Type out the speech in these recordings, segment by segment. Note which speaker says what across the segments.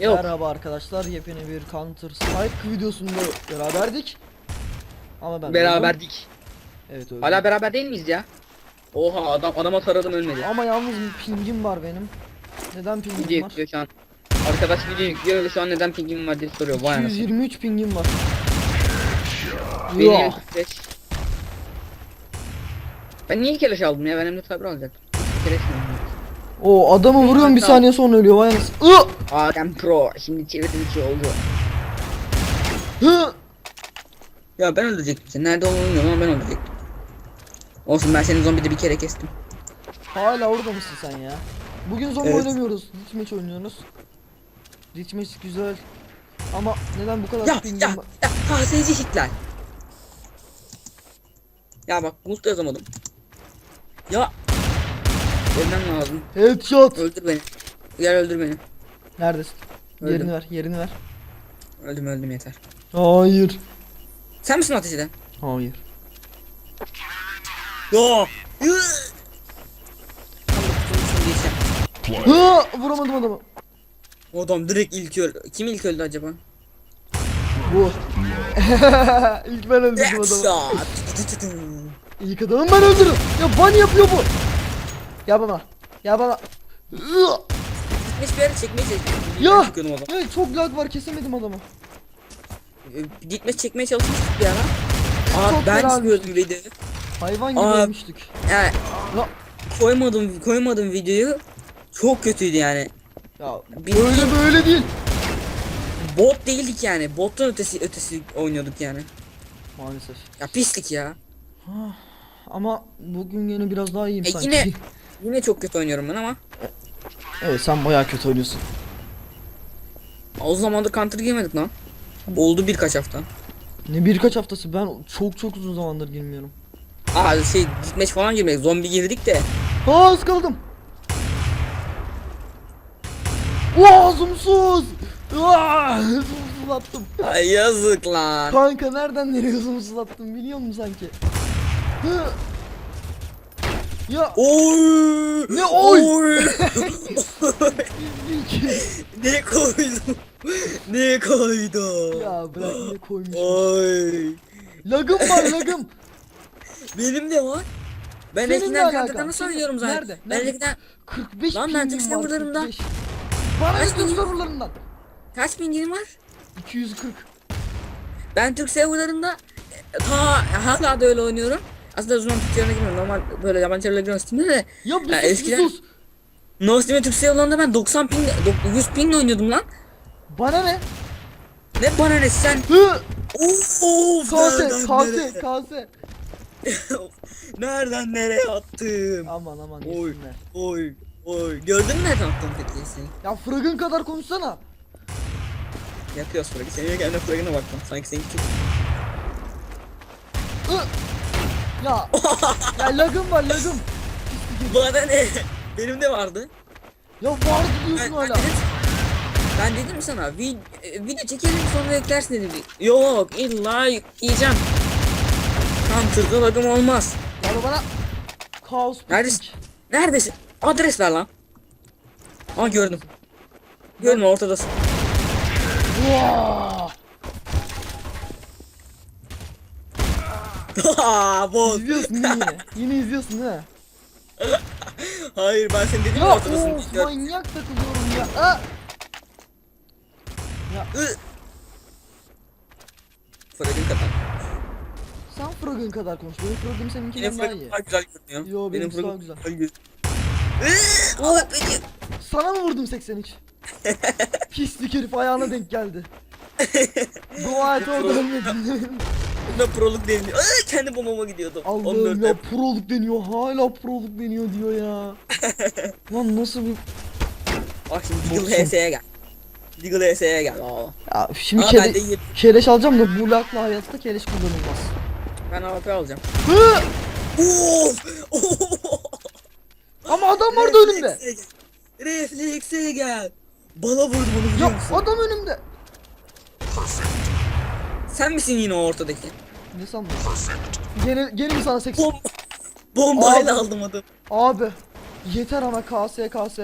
Speaker 1: Yok.
Speaker 2: Merhaba arkadaşlar, yepyeni bir Counter Strike videosunda beraberdik. Ama ben.
Speaker 1: Beraberdik.
Speaker 2: Evet öldüm.
Speaker 1: Hala beraber değil miyiz ya? Oha adam adama taradım ölmedi.
Speaker 2: Ama yalnız pingim var benim. Neden
Speaker 1: Video
Speaker 2: pingim var?
Speaker 1: yüklüyor şu an. Arkadaş video yüklüyor ve şu an neden pingim var diye soruyor. Vay anasını.
Speaker 2: 223 pingim var.
Speaker 1: Benim. 45. Ben niye keleş aldım ya? Ben hem de tabir alacaktım. Keleş mi?
Speaker 2: O adamı vuruyorum bir saniye sonra ölüyor vay anasını.
Speaker 1: Adem Pro. Şimdi çevirdim iki oldu.
Speaker 2: Hı!
Speaker 1: Ya ben öldürecektim seni. Nerede olduğunu bilmiyorum ama ben öldürecektim. Olsun ben senin zombide bir kere kestim.
Speaker 2: Hala orada mısın sen ya? Bugün zombi
Speaker 1: Evet.
Speaker 2: oynamıyoruz. Deathmatch oynuyoruz. Deathmatch güzel. Ama neden bu kadar
Speaker 1: Ya ya ya KSC Hitler. Ya bak Ghost da yazamadım. Ya. Ölmem lazım.
Speaker 2: Headshot.
Speaker 1: Öldür beni. Gel öldür beni.
Speaker 2: Neredesin?
Speaker 1: Öldüm.
Speaker 2: Yerini ver, yerini ver.
Speaker 1: Öldüm öldüm yeter.
Speaker 2: Hayır.
Speaker 1: Sen misin ateş eden?
Speaker 2: Hayır.
Speaker 1: Diyeceğim.
Speaker 2: Hı! Vuramadım adamı.
Speaker 1: O adam direkt ilk öldü. Kim ilk öldü acaba?
Speaker 2: Bu. İlk ben öldürdüm adamı. İlk adamı ben öldürdüm. Ya bunny yapıyor bu. Ya bana. Ya bana. Hı!
Speaker 1: Gitmiş bir yere çekmeye.
Speaker 2: Ya!
Speaker 1: Ben çıkıyordum o zaman.
Speaker 2: Ya çok lag var kesemedim adamı.
Speaker 1: Ee, Gitmeye çekmeye çalışmıştık bir ara. Aa
Speaker 2: Çok
Speaker 1: ben
Speaker 2: fena
Speaker 1: çıkıyordum videoyu.
Speaker 2: Hayvan gibi
Speaker 1: Aa.
Speaker 2: ölmüştük.
Speaker 1: Yani
Speaker 2: Ya,
Speaker 1: koymadım koymadım videoyu. Çok kötüydü yani.
Speaker 2: ya
Speaker 1: Bir-
Speaker 2: böyle böyle değil.
Speaker 1: Bot değildik yani. Bottan ötesi ötesi oynuyorduk yani.
Speaker 2: Maalesef.
Speaker 1: Ya pislik ya.
Speaker 2: Ama bugün yine biraz daha iyiyim
Speaker 1: E
Speaker 2: sanki.
Speaker 1: yine- Yine çok kötü oynuyorum ben ama.
Speaker 2: Evet sen bayağı kötü oynuyorsun.
Speaker 1: O zamandır counter girmedik lan. Oldu birkaç hafta.
Speaker 2: Ne birkaç haftası ben çok çok uzun zamandır girmiyorum.
Speaker 1: Aa şey gitmeş falan girmedik. Zombi girdik de.
Speaker 2: Aa ıskaladım. Vaa zoomsuz. Vaa zoomsuz attım.
Speaker 1: Ay yazık lan.
Speaker 2: Kanka nereden nereye zoomsuz attım biliyor musun sanki? Ya
Speaker 1: Oy!
Speaker 2: Ne oy?
Speaker 1: ne koydum? ne koydum?
Speaker 2: ya bırak ne koymuş.
Speaker 1: Oy!
Speaker 2: Lagım var lagım.
Speaker 1: Benim de var. Ben
Speaker 2: Senin
Speaker 1: nasıl
Speaker 2: Senin-
Speaker 1: oynuyorum zaten?
Speaker 2: Nerede?
Speaker 1: Ben eskiden
Speaker 2: 45
Speaker 1: Lan ben tek serverlarımda.
Speaker 2: 45. Bana
Speaker 1: Kaç pingim?
Speaker 2: serverlarından?
Speaker 1: kaç pinginim var?
Speaker 2: 240.
Speaker 1: Ben Türk serverlarında e, ta hala da öyle oynuyorum. Aslında o zaman Türk serverına girmiyorum. Normal böyle yabancı serverlara giriyorum Steam'de de.
Speaker 2: Ya bir sus
Speaker 1: eskiden-
Speaker 2: bir sus.
Speaker 1: No Steam'de Türk serverlarında ben 90 ping, dok- 100 pingle oynuyordum lan.
Speaker 2: Bana ne?
Speaker 1: Ne bana ne sen?
Speaker 2: Hı!
Speaker 1: Of
Speaker 2: Kase,
Speaker 1: nereden
Speaker 2: kase,
Speaker 1: nereye?
Speaker 2: kase.
Speaker 1: Nereden nereye attım?
Speaker 2: Aman aman
Speaker 1: Oy. Oy oy. Gördün mü nereden attım peki seni?
Speaker 2: Ya fragın kadar konuşsana.
Speaker 1: Yapıyoruz fragı. Senin kendi fragına baktım. Sanki seninki çok...
Speaker 2: Ya. ya lagım var lagım.
Speaker 1: Bana ne? Benim de vardı.
Speaker 2: Ya vardı
Speaker 1: Ben,
Speaker 2: diyorsun
Speaker 1: ben,
Speaker 2: hala.
Speaker 1: dedim, ben dedim sana vid e, video çekelim sonra yüklersin dedim. Yok illa yükleyeceğim. Counter'da lagım olmaz.
Speaker 2: Ya bana kaos
Speaker 1: Neredesin?
Speaker 2: pislik.
Speaker 1: Neredesin? Adres ver lan. Aa gördüm. Gördüm ortadasın.
Speaker 2: Vaa!
Speaker 1: Aa bot.
Speaker 2: İzliyorsun yine. Yine izliyorsun ha.
Speaker 1: Hayır ben seni dedim ya
Speaker 2: Ya
Speaker 1: ortadasın.
Speaker 2: of manyak takılıyorum ya. Aa!
Speaker 1: Ü. Fragın kadar.
Speaker 2: Sen fragın kadar konuş. Benim
Speaker 1: Benim
Speaker 2: seninkinden daha iyi.
Speaker 1: daha güzel görünüyor.
Speaker 2: Yo, benimkisi daha
Speaker 1: fragım
Speaker 2: güzel.
Speaker 1: Iıı, Allah beni.
Speaker 2: Sana mı vurdum 83? Pislik herif ayağına denk geldi. Dua et orada ölmedin.
Speaker 1: Buna proluk deniliyor. Aa, kendi bombama gidiyordum.
Speaker 2: Allah'ım
Speaker 1: 14
Speaker 2: ya proluk deniyor hala proluk deniyor diyor ya. Lan nasıl bir...
Speaker 1: Bak şimdi. Deagle HS'ye gel. Deagle HS'ye gel. Aa.
Speaker 2: Ya şimdi
Speaker 1: Aa, ben de iyi.
Speaker 2: keleş alacağım da bu lakla hayatta keleş kullanılmaz.
Speaker 1: Ben AWP alacağım.
Speaker 2: Hı!
Speaker 1: Of!
Speaker 2: Ama adam vardı önümde.
Speaker 1: Reflekse gel. Reflekse gel. Bana vurdu bunu biliyor
Speaker 2: Ya
Speaker 1: musun?
Speaker 2: adam önümde.
Speaker 1: Sen misin yine o ortadaki?
Speaker 2: Ne sandın? Gene, gene mi sana seks?
Speaker 1: Bomba. Bombayla
Speaker 2: Abi.
Speaker 1: aldım adamı.
Speaker 2: Abi yeter ama KS KS.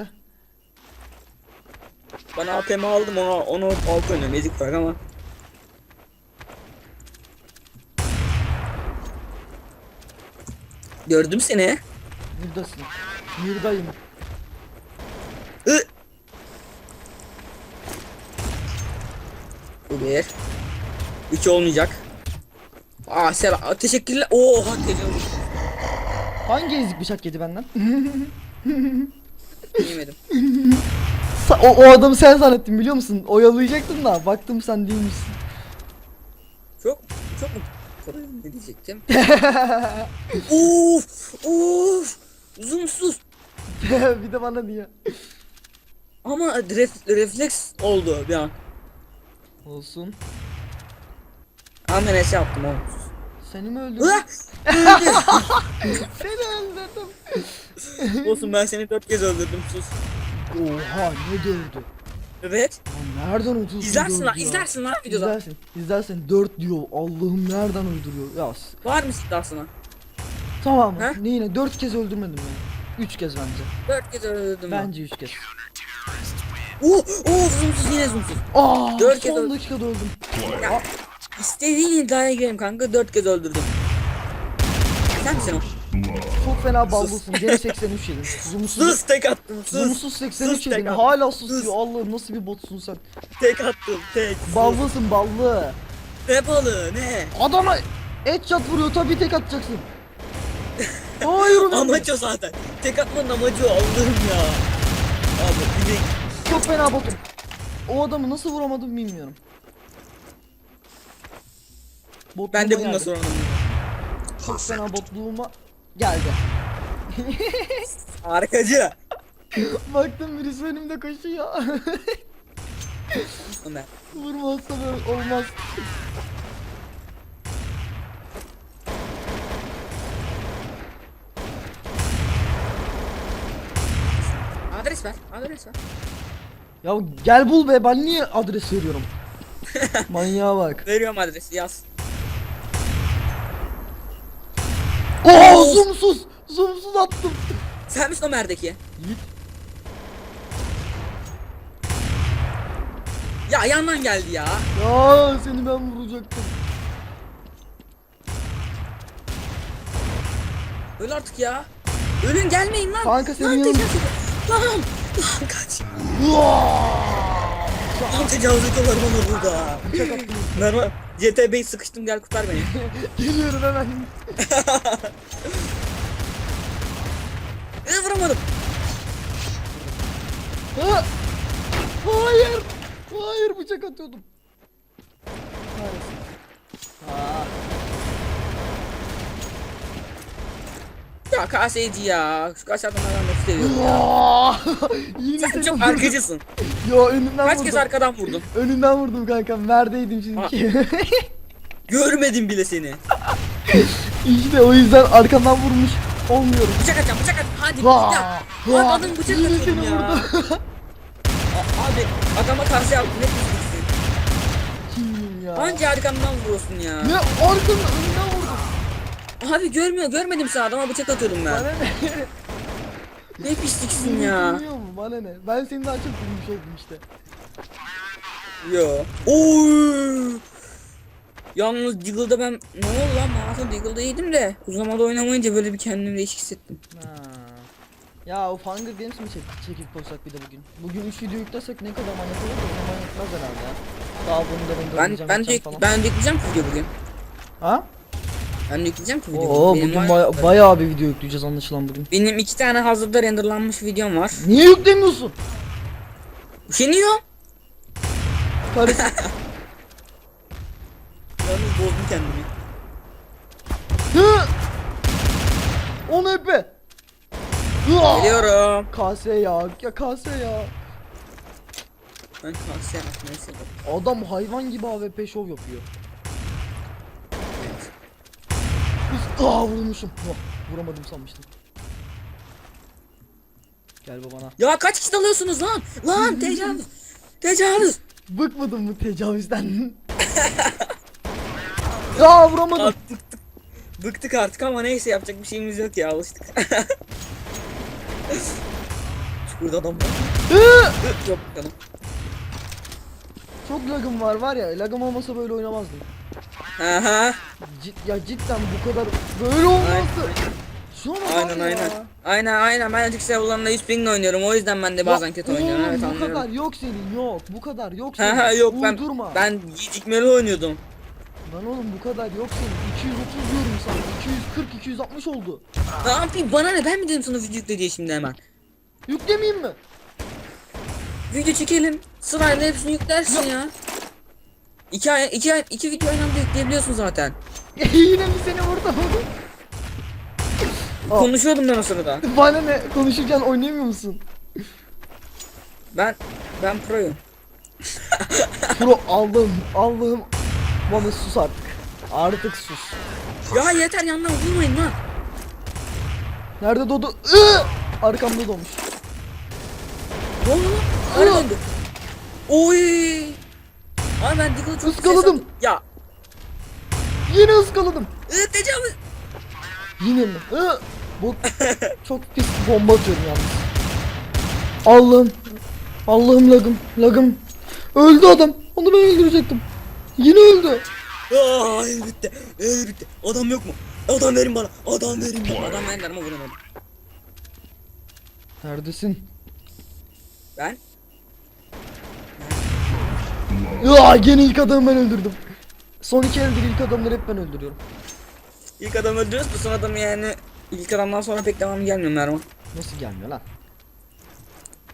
Speaker 1: Ben APM aldım ona onu alt oynuyorum ezik fark ama. Gördüm seni.
Speaker 2: Buradasın. Buradayım.
Speaker 1: Ü. Bu bir. İki olmayacak. Aa selam. Teşekkürler. Oha tecavüz.
Speaker 2: Hangi ezik bıçak yedi benden?
Speaker 1: Yemedim.
Speaker 2: Sa- o, o adamı sen zannettim biliyor musun? Oyalayacaktım da baktım sen değilmişsin.
Speaker 1: Çok çok mu? Ne diyecektim? Uf! Uf! Zoomsuz.
Speaker 2: bir de bana diyor.
Speaker 1: Ama ref- refleks oldu bir an.
Speaker 2: Olsun.
Speaker 1: Eşe yaptım oğlum.
Speaker 2: Seni mi öldürdüm? Seni öldürdüm.
Speaker 1: Olsun ben seni dört kez öldürdüm sus.
Speaker 2: Oha ne dövdü.
Speaker 1: Evet.
Speaker 2: Lan nereden uydurdu?
Speaker 1: İzlersin lan izlersin lan videoda.
Speaker 2: İzlersin. İzlersin. 4 diyor. Allah'ım nereden uyduruyor? Ya
Speaker 1: Var mı iddiasına?
Speaker 2: tamam.
Speaker 1: He?
Speaker 2: Ne yine 4 kez öldürmedim ya. 3 kez bence.
Speaker 1: Dört kez öldürdüm ben.
Speaker 2: Bence 3 kez.
Speaker 1: Oh! Oh! Zoomsuz yine zoomsuz.
Speaker 2: Aa,
Speaker 1: Dört kez
Speaker 2: son
Speaker 1: öldü.
Speaker 2: dakikada öldüm.
Speaker 1: Ya, istediğin iddiaya girelim kanka dört kez öldürdüm. Sen misin o?
Speaker 2: Çok fena ballısın. Gene 83 yedin. Zoomsuz.
Speaker 1: Sus tek attım sus.
Speaker 2: Zoomsuz 83
Speaker 1: Sus
Speaker 2: yedin. Hala sus
Speaker 1: Sus.
Speaker 2: diyor. Allah'ım nasıl bir botsun sen.
Speaker 1: Tek attım tek. Sus.
Speaker 2: Ballısın ballı.
Speaker 1: Ne balığı ne?
Speaker 2: Adama headshot vuruyor tabii tek atacaksın. Hayır ulan.
Speaker 1: Amaç o zaten. Tek atmanın amacı o Allah'ım ya. Abi bir de
Speaker 2: Çok fena botum. O adamı nasıl vuramadım bilmiyorum. Botluğuma
Speaker 1: ben de bununla
Speaker 2: geldi.
Speaker 1: sonra
Speaker 2: Çok fena botluğuma geldi.
Speaker 1: Arkacı.
Speaker 2: Baktım birisi önümde koşuyor. Vurmazsa böyle olmaz.
Speaker 1: Adres ver. Adres ver.
Speaker 2: Ya gel bul be ben niye adres veriyorum? Manyağa bak.
Speaker 1: Veriyorum adresi yaz.
Speaker 2: Oo zoomsuz. Zoomsuz attım.
Speaker 1: Sen misin Ömer'deki?
Speaker 2: Yiğit.
Speaker 1: Ya yandan geldi ya.
Speaker 2: Ya seni ben vuracaktım.
Speaker 1: Öl artık ya. Ölün gelmeyin lan.
Speaker 2: Kanka senin
Speaker 1: lan,
Speaker 2: yanın-
Speaker 1: tecavüz ediyor. Lan. Lan kaç. Lan tecavüz ediyorlar bana burada. Merhaba. CTB'yi sıkıştım gel kurtar beni.
Speaker 2: Geliyorum hemen.
Speaker 1: Ee, vuramadım.
Speaker 2: Ha! Hayır. Hayır bıçak atıyordum. Kahretsin. Aa,
Speaker 1: Ya kaseyci ya. Şu kaç adamlardan nefret ediyorum.
Speaker 2: Yine
Speaker 1: Sen
Speaker 2: seni
Speaker 1: çok
Speaker 2: vurdum.
Speaker 1: arkacısın.
Speaker 2: Yo önünden
Speaker 1: Kaç
Speaker 2: vurdum.
Speaker 1: kez arkadan vurdum.
Speaker 2: Önünden vurdum kanka. Neredeydim çünkü.
Speaker 1: Görmedim bile seni.
Speaker 2: işte o yüzden arkamdan vurmuş olmuyorum.
Speaker 1: Bıçak atacağım bıçak at. Hadi
Speaker 2: Vaa!
Speaker 1: ya.
Speaker 2: Vaa!
Speaker 1: Lan adam bıçak
Speaker 2: Yine seni
Speaker 1: ya.
Speaker 2: vurdum.
Speaker 1: A- Abi adama karşı yaptım. Ne.
Speaker 2: Kimim ya?
Speaker 1: Anca arkamdan vuruyorsun ya.
Speaker 2: Ne arkamdan vurdum.
Speaker 1: Abi görmüyor görmedim sana adama bıçak atıyordum ben.
Speaker 2: Bana ne?
Speaker 1: Ne pisliksin ya.
Speaker 2: Bilmiyor mu? Bana ne? Ben seni daha çok oldum işte.
Speaker 1: Yo. Oy. Yalnız Deagle'da ben ne oldu lan mağaza Deagle'da yedim de uzamada oynamayınca böyle bir kendimi değişik hissettim.
Speaker 2: Ha. Ya o Hunger Games mi çek çekip koysak bir de bugün? Bugün 3 video yüklesek ne kadar manyak olur da o zaman yetmez herhalde ya. Daha bunu da
Speaker 1: Ben
Speaker 2: renderlayacağım
Speaker 1: ben de ben de yükleyeceğim ki video bugün.
Speaker 2: Ha?
Speaker 1: Ben de yükleyeceğim ki video.
Speaker 2: Oo
Speaker 1: Benim
Speaker 2: bugün
Speaker 1: var-
Speaker 2: baya- bayağı bir video yükleyeceğiz anlaşılan bugün.
Speaker 1: Benim iki tane hazırda renderlanmış videom var.
Speaker 2: Niye yüklemiyorsun?
Speaker 1: Üşeniyor.
Speaker 2: Karısı.
Speaker 1: Yalnız bozdum kendimi.
Speaker 2: Hı! On epe. Hıa!
Speaker 1: Geliyorum.
Speaker 2: Kase ya. Ya kase ya.
Speaker 1: Ben yaptım neyse.
Speaker 2: Adam hayvan gibi AWP şov yapıyor.
Speaker 1: Evet.
Speaker 2: Aa vurmuşum. Vah, vuramadım sanmıştım. Gel babana.
Speaker 1: Ya kaç kişi alıyorsunuz lan? Lan tecavüz. Tecavüz.
Speaker 2: Bıkmadın mı tecavüzden? ya vuramadım.
Speaker 1: Artık bıktık. Artık ama neyse yapacak bir şeyimiz yok ya alıştık. Çukurda adam var. Yok canım.
Speaker 2: Çok lagım var var ya. Lagım olmasa böyle oynamazdım.
Speaker 1: Aha.
Speaker 2: Cid, ya cidden bu kadar böyle olmazdı. Şu an
Speaker 1: Aynen aynen. Aynen aynen ben açık serverlarında 100 pingle oynuyorum o yüzden ben de bazen kötü oynuyorum evet
Speaker 2: Bu
Speaker 1: anlıyorum.
Speaker 2: kadar yok senin yok. Bu kadar yok senin.
Speaker 1: Ha ha yok ben
Speaker 2: Uydurma.
Speaker 1: ben gecikmeli oynuyordum.
Speaker 2: Lan oğlum bu kadar yok senin. 230 diyorum sana. 240 260 oldu.
Speaker 1: Ne yapayım bana ne ben mi dedim sana video yükle diye şimdi hemen.
Speaker 2: Yüklemeyeyim mi?
Speaker 1: Video çekelim sırayla hepsini yüklersin ya. İki, ay, iki, ay, iki video aynı anda yükleyebiliyorsun zaten.
Speaker 2: Yine mi seni vurdum? Aa.
Speaker 1: Konuşuyordum ben o sırada.
Speaker 2: Bana ne? Konuşurken oynayamıyor musun?
Speaker 1: Ben ben proyum.
Speaker 2: Pro Allah'ım Allah'ım bana sus artık. Artık sus.
Speaker 1: Ya yeter yanına vurmayın lan.
Speaker 2: Nerede doğdu? Iı! Arkamda doğmuş.
Speaker 1: Ne oldu lan? Öyle döndü. Oy. Abi ben Diggle'ı çok
Speaker 2: Iskaladım.
Speaker 1: attım. Ya.
Speaker 2: Yine ıskaladım.
Speaker 1: tecavüz.
Speaker 2: Yine mi? Iı! Bu çok pis bomba atıyorum yalnız. Allah'ım. Allah'ım lagım. Lagım. Öldü adam. Onu ben öldürecektim. Yine öldü.
Speaker 1: Aa, el bitti. El bitti. Adam yok mu? Adam verin bana. Adam verin bana. Adam verdiler ama vuramadım.
Speaker 2: Neredesin?
Speaker 1: Ben
Speaker 2: Ya gene ilk adamı ben öldürdüm. Son iki eldir ilk adamları hep ben öldürüyorum.
Speaker 1: ilk adam öldürüyoruz bu son adamı yani ilk adamdan sonra pek devam gelmiyor Mervan.
Speaker 2: Nasıl gelmiyor lan?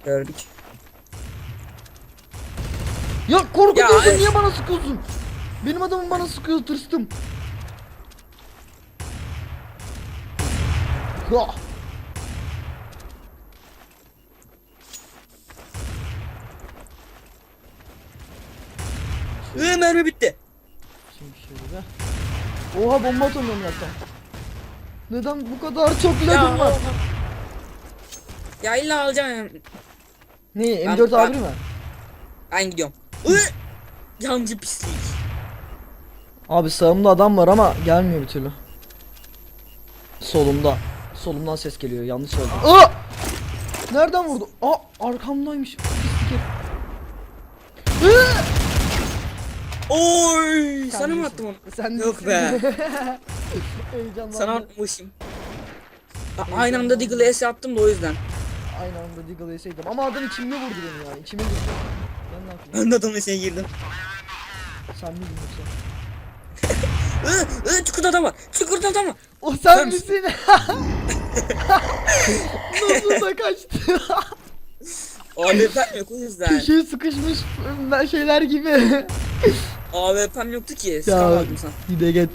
Speaker 1: Gördük.
Speaker 2: Ya korkutuyorsun
Speaker 1: Ya,
Speaker 2: niye bana sıkıyorsun? Benim adamım bana sıkıyor tırstım. Ya.
Speaker 1: Iı, mermi bitti.
Speaker 2: Şöyle. Oha bomba atamıyorum zaten. Neden bu kadar çok lagım var?
Speaker 1: Ya illa alacağım.
Speaker 2: Ne
Speaker 1: Ben-
Speaker 2: M4
Speaker 1: ben-
Speaker 2: A1 mi?
Speaker 1: Ben gidiyorum. Iı, yancı pislik.
Speaker 2: Abi sağımda adam var ama gelmiyor bir türlü. Solumda. Solumdan ses geliyor yanlış söyledim. Aa! Nereden vurdu? Aa arkamdaymış. Pislik herif. Iı!
Speaker 1: Oy, sana mı attım onu?
Speaker 2: Sen
Speaker 1: Yok be.
Speaker 2: Heyecanlandım.
Speaker 1: Sana atmışım. A- Aynı anda Deagle'e S attım da o yüzden.
Speaker 2: Aynı anda Deagle'ı yeseydim ama adam içimde vurdu beni ya. İçime girdi. Ben ne yapayım?
Speaker 1: Ben de adamın içine girdim.
Speaker 2: Sen miydin yoksa?
Speaker 1: Iı, ıı, çukurda adam var. Çukurda adam var.
Speaker 2: O sen
Speaker 1: Sen
Speaker 2: misin? Nasıl da kaçtı?
Speaker 1: AWP'm yok o yüzden.
Speaker 2: Köşeye sıkışmış ben şeyler gibi.
Speaker 1: AWP'm yoktu ki. Sıkamadım sana.
Speaker 2: Gide git.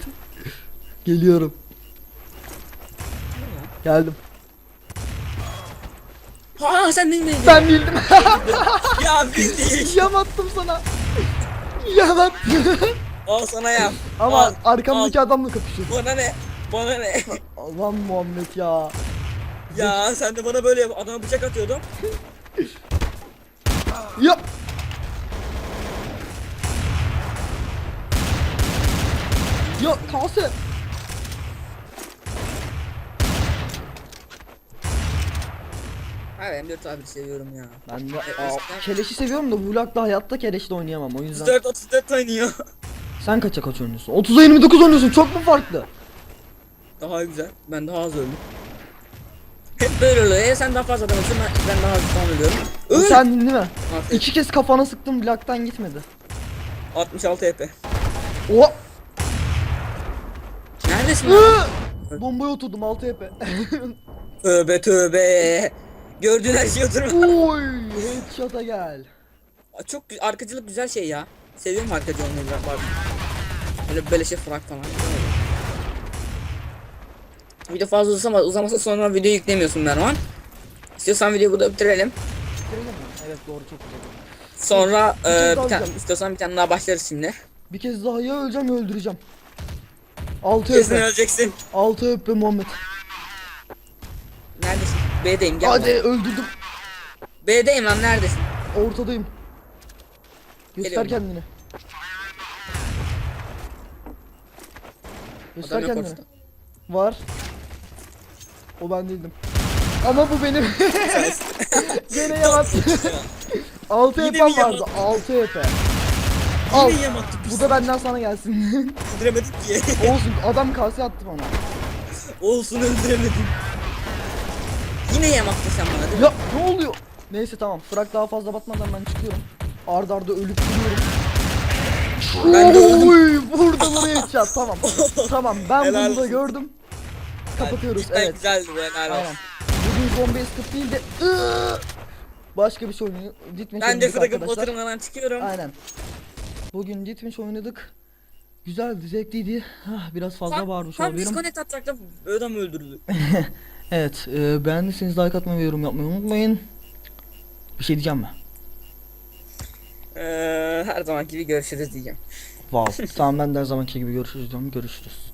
Speaker 2: Geliyorum. Geldim.
Speaker 1: Ha sen değil miydin?
Speaker 2: Ben bildim.
Speaker 1: Ya bildik.
Speaker 2: Yam attım sana. Yam attım.
Speaker 1: Al sana yap.
Speaker 2: Ama
Speaker 1: Al,
Speaker 2: arkamdaki adamla kapışıyor.
Speaker 1: Bana ne? Bana ne?
Speaker 2: Aman Muhammed ya.
Speaker 1: ya sen de bana böyle yap. Adama bıçak atıyordum.
Speaker 2: Ya. Ya kase.
Speaker 1: Hayır M4 abi seviyorum ya.
Speaker 2: Ben de
Speaker 1: E,
Speaker 2: aa, keleşi seviyorum da Vlog'da hayatta keleşle oynayamam o yüzden.
Speaker 1: 34 34 oynuyor.
Speaker 2: Sen kaça kaç oynuyorsun? 30'a 29 oynuyorsun çok mu farklı?
Speaker 1: Daha güzel. Ben daha az öldüm. Hep böyle oluyor. E, sen daha fazla adam ben, ben daha az puan ölüyorum.
Speaker 2: O
Speaker 1: Öl!
Speaker 2: Sen değil mi?
Speaker 1: Aferin.
Speaker 2: İki kez kafana sıktım Vlog'dan gitmedi.
Speaker 1: 66 HP.
Speaker 2: O
Speaker 1: Neredesin?
Speaker 2: Bombaya oturdum 6 HP.
Speaker 1: Tövbe tövbe. Gördüğün her şeyi oturma.
Speaker 2: Oy headshot'a gel.
Speaker 1: Çok gü- arkacılık güzel şey ya. Seviyorum arkacı olmayı biraz bak. Böyle beleşe frak falan. Video fazla uzama, uzamasa sonra video yüklemiyorsun Mervan. İstiyorsan videoyu burada bitirelim.
Speaker 2: Bitirelim mi? Evet doğru çok güzel.
Speaker 1: Sonra
Speaker 2: Bir kez
Speaker 1: e,
Speaker 2: daha
Speaker 1: bir tane
Speaker 2: alacağım.
Speaker 1: istiyorsan bir tane daha başlarız şimdi.
Speaker 2: Bir kez daha ya öleceğim ya öldüreceğim. 6
Speaker 1: Kesin
Speaker 2: HP.
Speaker 1: öleceksin.
Speaker 2: 6 HP Muhammed.
Speaker 1: Neredesin? B'deyim gel.
Speaker 2: Hadi
Speaker 1: bana.
Speaker 2: öldürdüm.
Speaker 1: B'deyim lan neredesin?
Speaker 2: Ortadayım. Göster
Speaker 1: Geliyorum.
Speaker 2: kendini. Göster
Speaker 1: Adam yok
Speaker 2: kendini.
Speaker 1: ortada.
Speaker 2: Var. O ben değildim. Ama bu benim. Gene yavaş. 6
Speaker 1: Yine mi
Speaker 2: vardı. 6 HP. Al.
Speaker 1: Yine yem attı.
Speaker 2: Bu da benden sana gelsin.
Speaker 1: Öldüremedik ki.
Speaker 2: Olsun adam kase attı bana.
Speaker 1: Olsun öldüremedim. Yine yem attın sen bana değil mi?
Speaker 2: Ya ne oluyor? Neyse tamam. Fırak daha fazla batmadan ben çıkıyorum. Arda arda ölüp duruyorum.
Speaker 1: Ben de öldüm.
Speaker 2: Oy, vurdum oraya headshot. Tamam. tamam ben
Speaker 1: Helal
Speaker 2: bunu da
Speaker 1: olsun.
Speaker 2: gördüm. Kapatıyoruz
Speaker 1: Cidden
Speaker 2: evet.
Speaker 1: güzeldi be helal
Speaker 2: Aynen.
Speaker 1: olsun.
Speaker 2: Bugün zombi escape değil de ıı, başka bir şey oynuyor. Ditmeş
Speaker 1: Ben de
Speaker 2: arkadaşlar.
Speaker 1: batırmadan çıkıyorum.
Speaker 2: Aynen. Bugün Ditmeş oynadık. Güzeldi, zevkliydi. Hah, biraz fazla
Speaker 1: Tam,
Speaker 2: bağırmış
Speaker 1: tam
Speaker 2: olabilirim.
Speaker 1: disconnect atacaktım. Ödem öldürdü.
Speaker 2: Evet, e, beğendiyseniz like atmayı ve yorum yapmayı unutmayın. Bir şey diyeceğim mi?
Speaker 1: Ee, her zamanki gibi görüşürüz diyeceğim.
Speaker 2: Wow. tamam ben de her zamanki gibi görüşürüz diyorum. Görüşürüz.